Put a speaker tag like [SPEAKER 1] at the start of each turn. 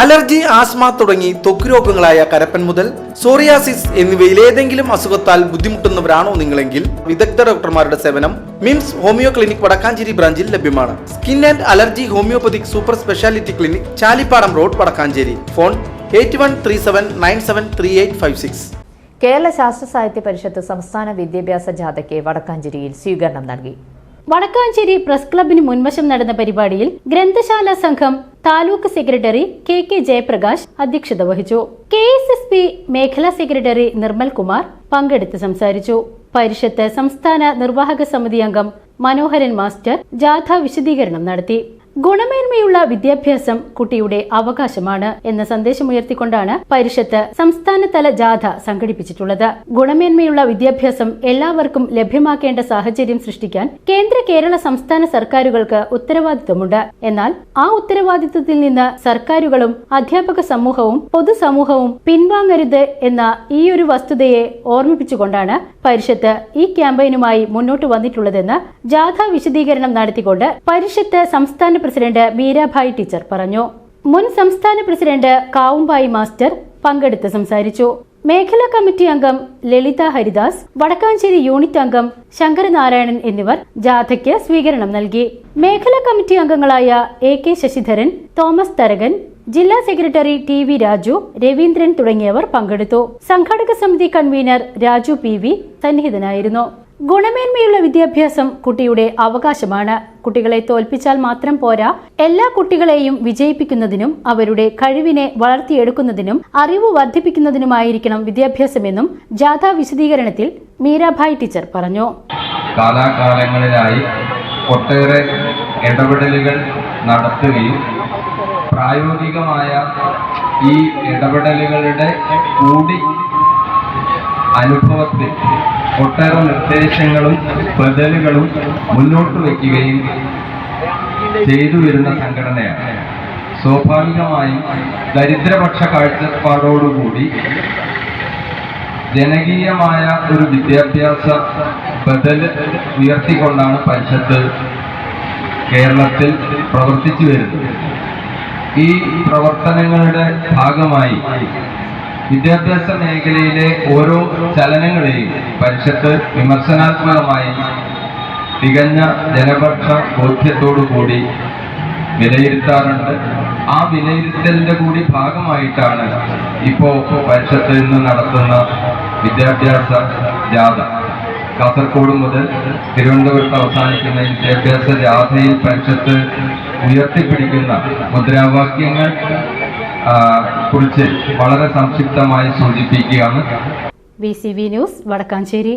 [SPEAKER 1] Allergy asthma തുടങ്ങി ത്വക്ക് രോഗങ്ങളായ കരപ്പൻ മുതൽ സോറിയാസിസ് എന്നിവയിൽ ഏതെങ്കിലും അസുഖത്താൽ ബുദ്ധിമുട്ടുന്നവരാണോ നിങ്ങളെങ്കിൽ വിദഗ്ധ ഡോക്ടർമാരുടെ സേവനം മിംസ് ഹോമിയോ ക്ലിനിക് വടക്കാഞ്ചേരി ബ്രാഞ്ചിൽ ലഭ്യമാണ്. Skin and allergy homeopathic super speciality clinic Chalippadam road Wadakkanchery. Phone eight one three seven nine seven three eight five six.
[SPEAKER 2] Kerala Sasthra Sahithya Parishad സംസ്ഥാന വിദ്യാഭ്യാസ ജാഥയ്ക്ക് വടക്കാഞ്ചേരിയിൽ സ്വീകരണം നൽകി.
[SPEAKER 3] വടക്കാഞ്ചേരി പ്രസ് ക്ലബിന് മുൻവശം നടന്ന പരിപാടിയിൽ ഗ്രന്ഥശാല സംഘം taluk secretary K K Jayaprakash അധ്യക്ഷത വഹിച്ചു. കെ എസ് എസ് പി മേഖലാ സെക്രട്ടറി നിർമ്മൽ കുമാർ പങ്കെടുത്ത് സംസാരിച്ചു. പരിഷത്ത് സംസ്ഥാന നിർവാഹക സമിതി അംഗം മനോഹരൻ മാസ്റ്റർ ജാഥ വിശദീകരണം നടത്തി. ഗുണമേന്മയുള്ള വിദ്യാഭ്യാസം കുട്ടിയുടെ അവകാശമാണ് എന്ന സന്ദേശമുയർത്തിക്കൊണ്ടാണ് പരിഷത്ത് സംസ്ഥാനതല ജാഥ സംഘടിപ്പിച്ചിട്ടുള്ളത്. ഗുണമേന്മയുള്ള വിദ്യാഭ്യാസം എല്ലാവർക്കും ലഭ്യമാക്കേണ്ട സാഹചര്യം സൃഷ്ടിക്കാൻ കേന്ദ്ര കേരള സംസ്ഥാന സർക്കാരുകൾക്ക് ഉത്തരവാദിത്വമുണ്ട്. എന്നാൽ ആ ഉത്തരവാദിത്വത്തിൽ നിന്ന് സർക്കാരുകളും അധ്യാപക സമൂഹവും പൊതുസമൂഹവും പിൻവാങ്ങരുത് എന്ന ഈ ഒരു വസ്തുതയെ ഓർമ്മിപ്പിച്ചുകൊണ്ടാണ് പരിഷത്ത് ഈ ക്യാമ്പയിനുമായി മുന്നോട്ട് വന്നിട്ടുള്ളതെന്ന് ജാഥ വിശദീകരണം നടത്തിക്കൊണ്ട് പരിഷത്ത് സംസ്ഥാന പ്രസിഡന്റ് മീരാഭായ് ടീച്ചർ പറഞ്ഞു. മുൻ സംസ്ഥാന പ്രസിഡന്റ് കാവുംബായി മാസ്റ്റർ പങ്കെടുത്ത് സംസാരിച്ചു. മേഖലാ കമ്മിറ്റി അംഗം ലളിത ഹരിദാസ് വടക്കാഞ്ചേരി യൂണിറ്റ് അംഗം ശങ്കരനാരായണൻ എന്നിവർ ജാഥയ്ക്ക് സ്വീകരണം നൽകി. മേഖലാ കമ്മിറ്റി അംഗങ്ങളായ A K Sasidharan Thomas Tharakan ജില്ലാ secretary T V Raju Raveendran തുടങ്ങിയവർ പങ്കെടുത്തു. സംഘാടക സമിതി കൺവീനർ രാജു പി വി സന്നിഹിതനായിരുന്നു. ഗുണമേന്മയുള്ള വിദ്യാഭ്യാസം കുട്ടിയുടെ അവകാശമാണ്. കുട്ടികളെ തോൽപ്പിച്ചാൽ മാത്രം പോരാ. എല്ലാ കുട്ടികളെയും വിജയിപ്പിക്കുന്നതിനും അവരുടെ കഴിവിനെ വളർത്തിയെടുക്കുന്നതിനും അറിവ് വർദ്ധിപ്പിക്കുന്നതിനുമായിരിക്കണം വിദ്യാഭ്യാസമെന്നും ജാഥ വിശദീകരണത്തിൽ മീരാഭായ് ടീച്ചർ പറഞ്ഞു.
[SPEAKER 4] കാലാകാലങ്ങളിലായി ഒട്ടേറെ ഇടപെടലുകൾ നടത്തുകയും പ്രായോഗികമായ ഈ ഇടപെടലുകളുടെ കൂടി അനുഭവത്തിൽ ഒട്ടേറെ നിർദ്ദേശങ്ങളും ബദലുകളും മുന്നോട്ട് വയ്ക്കുകയും ചെയ്തു വരുന്ന സംഘടനയാണ്. സ്വാഭാവികമായും ദരിദ്രപക്ഷ കാഴ്ചപ്പാടോടുകൂടി ജനകീയമായ ഒരു വിദ്യാഭ്യാസ ബദൽ ഉയർത്തിക്കൊണ്ടാണ് പരിഷത്ത് കേരളത്തിൽ പ്രവർത്തിച്ചു വരുന്നത്. ഈ പ്രവർത്തനങ്ങളുടെ ഭാഗമായി വിദ്യാഭ്യാസ മേഖലയിലെ ഓരോ ചലനങ്ങളെയും പരിഷത്ത് വിമർശനാത്മകമായി തികഞ്ഞ ജനപക്ഷ ബോധ്യത്തോടുകൂടി വിലയിരുത്താറുണ്ട്. ആ വിലയിരുത്തലിന്റെ കൂടി ഭാഗമായിട്ടാണ് ഇപ്പോൾ പരിഷത്ത് നിന്ന് നടത്തുന്ന വിദ്യാഭ്യാസ ജാഥ. കാസർഗോഡ് മുതൽ തിരുവനന്തപുരത്ത് അവസാനിക്കുന്ന വിദ്യാഭ്യാസ ജാഥയിൽ പരിഷത്ത് ഉയർത്തിപ്പിടിക്കുന്ന മുദ്രാവാക്യങ്ങൾ കുറിച്ച് വളരെ സംക്ഷിപ്തമായി സൂചിപ്പിക്കുകയാണ്.
[SPEAKER 3] V C news Wadakkanchery.